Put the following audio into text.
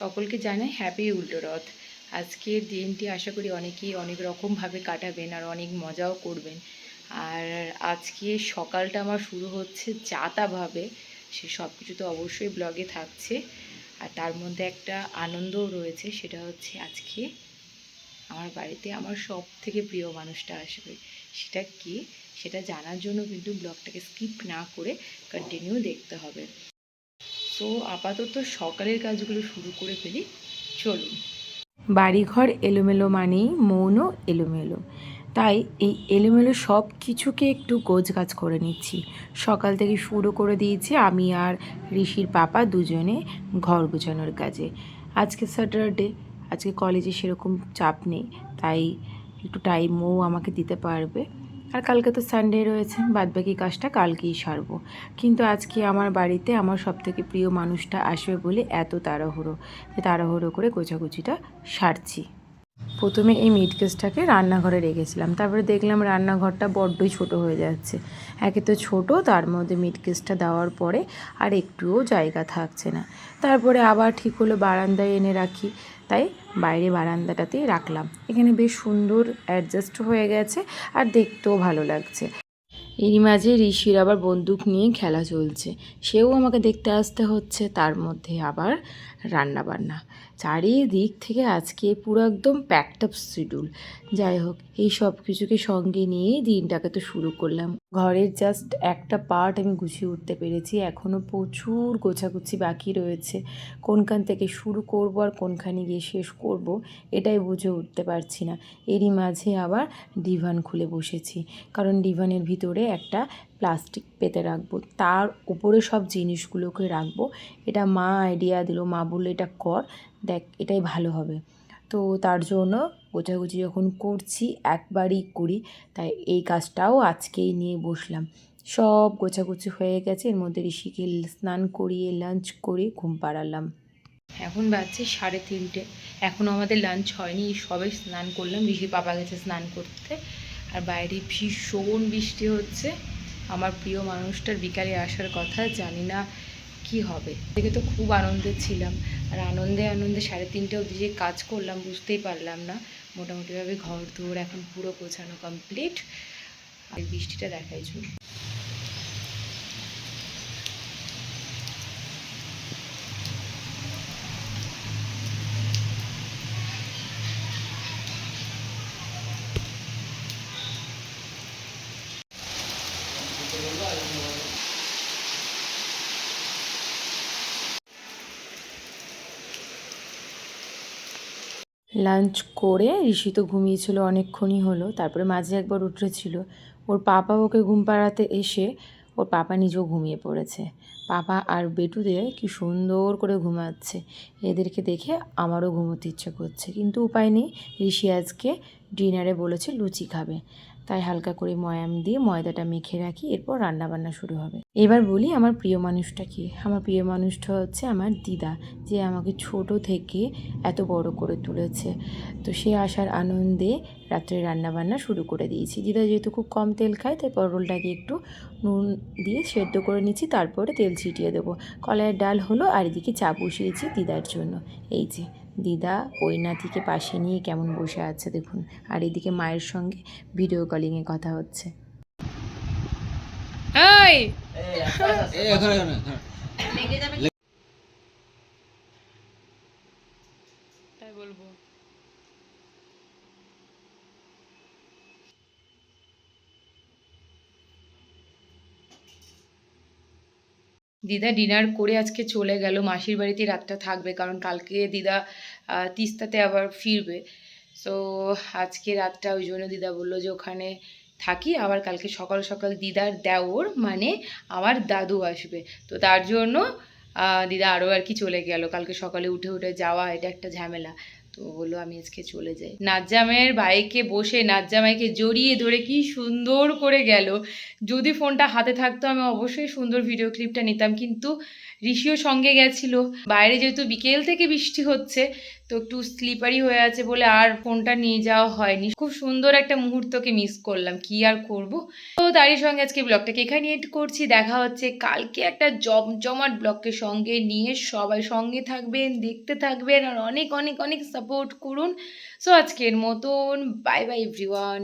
সকলকে জানাই হ্যাপি উল্টো রথ। আজকের দিনটি আশা করি অনেকেই অনেক রকমভাবে কাটাবেন আর অনেক মজাও করবেন। আর আজকে সকালটা আমার শুরু হচ্ছে যাতাভাবে, সে সব কিছু তো অবশ্যই ব্লগে থাকছে। আর তার মধ্যে একটা আনন্দও রয়েছে, সেটা হচ্ছে আজকে আমার বাড়িতে আমার সব থেকে প্রিয় মানুষটা আসবে। সেটা কি? সেটা জানার জন্য কিন্তু ব্লগটাকে স্কিপ না করে কন্টিনিউ দেখতে হবে। সো আপাতত সকালের কাজগুলো শুরু করে ফেলি। চলুন। বাড়িঘর এলোমেলো মানেই মৌনও এলোমেলো। তাই এই এলোমেলো সব কিছুকে একটু গোছগাছ করে নিচ্ছি। সকাল থেকে শুরু করে দিয়েছি আমি আর ঋষির পাপা দুজনে ঘর গোছানোর কাজে। আজকে স্যাটারডে, আজকে কলেজে সেরকম চাপ নেই, তাই একটু টাইমও আমাকে দিতে পারবে। আর কালকে তো সানডে রয়েছে, বাদবাকি কাজটা কালকেই সারবো। কিন্তু আজকে আমার বাড়িতে আমার সবথেকে প্রিয় মানুষটা আসবে বলে এত তাড়াহুড়ো তাড়াহুড়ো করে গোছাগুছিটা সারছি। প্রথমে এই মিট কেসটাকে রান্নাঘরে রেখেছিলাম। তারপরে দেখলাম রান্নাঘরটা বড্ডই ছোট হয়ে যাচ্ছে। একে তো ছোট, তার মধ্যে মিট কেসটা দেওয়ার পরে আর একটুও জায়গা থাকছে না। তারপরে আবার ঠিক হলো বারান্দায় এনে রাখি। তাই বাইরে বারান্দাটাতেই রাখলাম। এখানে বেশ সুন্দর অ্যাডজাস্ট হয়ে গেছে আর দেখতেও ভালো লাগছে। এরই মাঝে ঋষির আবার বন্দুক নিয়ে খেলা চলছে। সেও আমাকে দেখতে আসতে হচ্ছে, তার মধ্যে আবার রান্না বান্না চারিদিক থেকে আজকে পুরো একদম প্যাকড আপ শিডিউল যাই হোক, এই সব কিছুকে সঙ্গে নিয়েই দিনটাকে তো শুরু করলাম। ঘরের জাস্ট একটা পার্ট আমি গুছিয়ে উঠতে পেরেছি। এখনও প্রচুর গোছাগুছি বাকি রয়েছে। কোনখান থেকে শুরু করব আর কোনখানে গিয়ে শেষ করব, এটাই বুঝে উঠতে পারছি না। এরই মাঝে আবার ডিভান খুলে বসেছি। কারণ ডিভানের ভিতরে একটা প্লাস্টিক পেতে রাখব। তার উপরে সব জিনিসগুলোকে রাখব। এটা মা আইডিয়া দিল, মা বলল, এটা কর। দেখ, এটাই ভালো হবে। তো তার জন্য গোছাগুছি যখন করছি, একবারই করি, তাই এই কাজটাও আজকেই নিয়ে বসলাম। সব গোছাগুছি হয়ে গেছে, এর মধ্যে ঋষিকে স্নান করিয়ে লাঞ্চ করে ঘুম পাড়ালাম। এখন বাজছে সাড়ে তিনটে। এখনও আমাদের লাঞ্চ হয়নি, সবে স্নান করলাম। ঋষি পাপা গেছে স্নান করতে। আর বাইরে ভীষণ বৃষ্টি হচ্ছে। আমার প্রিয় মানুষটার বিকালে আসার কথা, জানি না কি হবে? দেখে তো খুব আনন্দে ছিলাম। আর আনন্দে আনন্দে সাড়ে তিনটে অবধি যে কাজ করলাম বুঝতেই পারলাম না। মোটামুটিভাবে ঘর দৌড় এখন পুরো গোছানো কমপ্লিট আর বৃষ্টিটা দেখাই চল লাঞ্চ করে ঋষি তো ঘুমিয়েছিল অনেকক্ষণই হলো, তারপরে মাঝে একবার উঠেছিল। ওর পাপা ওকে ঘুম পাড়াতে এসে, ওর পাপা নিজেও ঘুমিয়ে পড়েছে। পাপা আর বেটুদের কি সুন্দর করে ঘুমাচ্ছে। এদেরকে দেখে আমারও ঘুমোতে ইচ্ছে করছে। কিন্তু উপায় নেই, ঋষি আজকে ডিনারে বলেছে লুচি খাবে। তাই হালকা করে ময়াম দিয়ে ময়দাটা মেখে রাখি, এরপর রান্না বান্না শুরু হবে। এবার বলি আমার প্রিয় মানুষটা কি? আমার প্রিয় মানুষটা হচ্ছে আমার দিদা, যে আমাকে ছোট থেকে এত বড় করে তুলেছে। তো সে আসার আনন্দে রাত্রে রান্না বান্না শুরু করে দিয়েছি। দিদা যেহেতু খুব কম তেল খায়, তাই পটলটাকে একটু নুন দিয়ে সেদ্ধ করে নিচ্ছি, তারপরে তেল ছিটিয়ে দেবো। কলাইয়ের ডাল হলো আর এদিকে চা বসিয়েছি দিদার জন্য। এই যে। দিদা পরিণাথীকে পাশে নিয়ে কেমন বসে আছে দেখুন। আর এদিকে মায়ের সঙ্গে ভিডিও কলিংয়ে কথা হচ্ছে। তাই বলব। দিদা ডিনার করে আজকে চলে গেল। মাসির বাড়িতে রাতটা থাকবে কারণ কালকে দিদা তিস্তাতে আবার ফিরবে। সো আজকে রাতটা ওই জন্য দিদা বলল যে ওখানে থাকি, আবার কালকে সকাল সকাল দিদার দেওর মানে আমার দাদু আসবে। তো তার জন্য দিদা আরও আর কি চলে গেল। কালকে সকালে উঠে উঠে যাওয়া, এটা একটা ঝামেলা। তো বলল, আমি আজকে চলে যাই। নাজ্জামের বাইকে বসে নাজ্জামাইকে জড়িয়ে ধরে কি সুন্দর করে গেল। যদি ফোনটা হাতে থাকতো, আমি অবশ্যই সুন্দর ভিডিও ক্লিপটা নিতাম। কিন্তু ঋষিও সঙ্গে গেছিল। বাইরে যেহেতু বিকেল থেকে বৃষ্টি হচ্ছে, তো একটু স্লিপারি হয়ে আছে বলে আর ফোনটা নিয়ে যাওয়া হয়নি। খুব সুন্দর একটা মুহূর্তকে মিস করলাম, কি আর করব? তো তারই সঙ্গে আজকে ব্লগটাকে এখানে এড করছি। দেখা হচ্ছে কালকে একটা জমজমাট ব্লগকে সঙ্গে নিয়ে। সবাই সঙ্গে থাকবেন, দেখতে থাকবেন, আর অনেক অনেক অনেক সাপোর্ট করুন। সো আজকের মতন বাই বাই এভরিওয়ান